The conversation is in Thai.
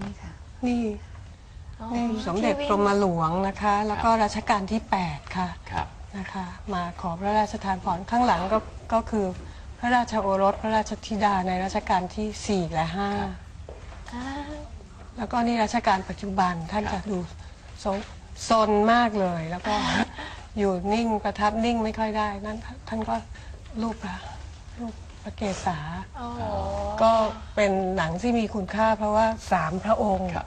นี่ค่ะ นี่อ๋อนี่สมเด็จที่วิ่งกรมหลวงนะคะ แล้วก็รัชกาลที่ 8 ค่ะครับนะคะ มาขอพระราชทานพรข้างหลังก็ก็คือพระราชโอรสพระราชธิดาในรัชกาลที่ 4 และอ่า5แล้วก็นี่รัชกาลปัจจุบันท่านครัจะบดูทรงซนมากเลย แล้วก็อยู่นิ่งประทับนิ่งไม่ค่อยได้นั่นท่านก็รูปพระรูปพระเกศาโอ้โห ก็เป็นหนังที่มีคุณค่าเพราะว่าสามพระองค์ ครับ